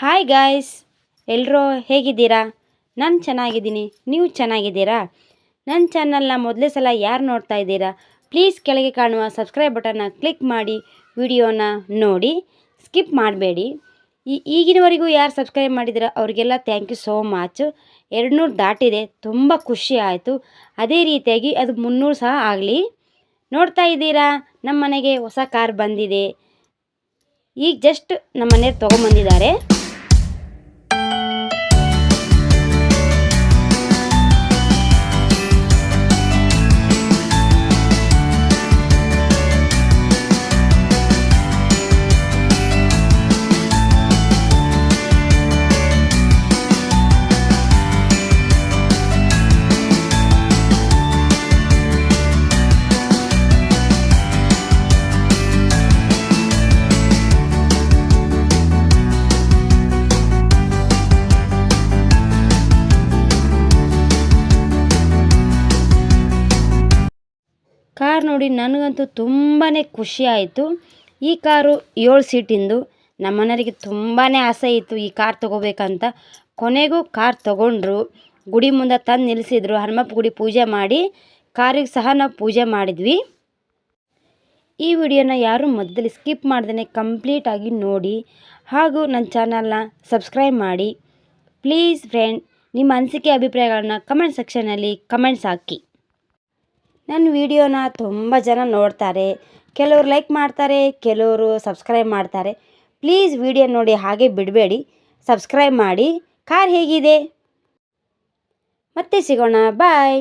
Hi guys ಎಲ್ಲರೂ ಹೇಗಿದ್ದೀರಾ? ನಾನು ಚೆನ್ನಾಗಿದ್ದೀನಿ. ನೀವು ಚೆನ್ನಾಗಿದ್ದೀರಾ? ನನ್ನ ಚಾನಲ್ನ ಮೊದಲೇ ಸಲ ಯಾರು ನೋಡ್ತಾ ಇದ್ದೀರಾ? ಪ್ಲೀಸ್ ಕೆಳಗೆ ಕಾಣುವ ಸಬ್ಸ್ಕ್ರೈಬ್ ಬಟನ್ನ ಕ್ಲಿಕ್ ಮಾಡಿ ವಿಡಿಯೋನ ನೋಡಿ. ಸ್ಕಿಪ್ ಮಾಡಬೇಡಿ. ಈ ಈಗಿನವರೆಗೂ ಯಾರು ಸಬ್ಸ್ಕ್ರೈಬ್ ಮಾಡಿದ್ರೆ ಅವರಿಗೆಲ್ಲ ಥ್ಯಾಂಕ್ ಯು ಸೋ ಮಚ್ ಎರಡು ನೂರು ದಾಟಿದೆ. ತುಂಬ ಖುಷಿ ಆಯಿತು. ಅದೇ ರೀತಿಯಾಗಿ ಅದು ಮುನ್ನೂರು ಸಹ ಆಗಲಿ. ನೋಡ್ತಾ ಇದ್ದೀರಾ? ನಮ್ಮ ಮನೆಗೆ ಹೊಸ ಕಾರ್ ಬಂದಿದೆ. ಈಗ ಜಸ್ಟ್ ನಮ್ಮ ಮನೆಯವ್ರು ತೊಗೊಂಬಂದಿದ್ದಾರೆ. ಕಾರ್ ನೋಡಿ ನನಗಂತೂ ತುಂಬಾ ಖುಷಿ ಆಯಿತು. ಈ ಕಾರು ಏಳು ಸೀಟಿಂದು. ನಮ್ಮ ಮನೆಯವರಿಗೆ ತುಂಬಾ ಆಸೆ ಇತ್ತು ಈ ಕಾರ್ ತೊಗೋಬೇಕಂತ. ಕೊನೆಗೂ ಕಾರ್ ತೊಗೊಂಡ್ರು. ಗುಡಿ ಮುಂದೆ ತಂದು ನಿಲ್ಲಿಸಿದ್ರು. ಹನುಮಪ್ಪ ಗುಡಿ ಪೂಜೆ ಮಾಡಿ ಕಾರಿಗೆ ಸಹ ನಾವು ಪೂಜೆ ಮಾಡಿದ್ವಿ. ಈ ವಿಡಿಯೋನ ಯಾರು ಮಧ್ಯದಲ್ಲಿ ಸ್ಕಿಪ್ ಮಾಡ್ದೇ ಕಂಪ್ಲೀಟಾಗಿ ನೋಡಿ. ಹಾಗೂ ನನ್ನ ಚಾನಲ್ನ ಸಬ್ಸ್ಕ್ರೈಬ್ ಮಾಡಿ. ಪ್ಲೀಸ್ ಫ್ರೆಂಡ್, ನಿಮ್ಮ ಅನಿಸಿಕೆ, ಅಭಿಪ್ರಾಯಗಳನ್ನ ಕಮೆಂಟ್ ಸೆಕ್ಷನಲ್ಲಿ ಕಮೆಂಟ್ಸ್ ಹಾಕಿ. ನನ್ನ ವಿಡಿಯೋನ ತುಂಬ ಜನ ನೋಡ್ತಾರೆ. ಕೆಲವರು ಲೈಕ್ ಮಾಡ್ತಾರೆ, ಕೆಲವರು ಸಬ್ಸ್ಕ್ರೈಬ್ ಮಾಡ್ತಾರೆ. ಪ್ಲೀಸ್ ವಿಡಿಯೋ ನೋಡಿ ಹಾಗೆ ಬಿಡಬೇಡಿ. ಸಬ್ಸ್ಕ್ರೈಬ್ ಮಾಡಿ. ಕಾರ್ ಹೇಗಿದೆ? ಮತ್ತೆ ಸಿಗೋಣ. ಬಾಯ್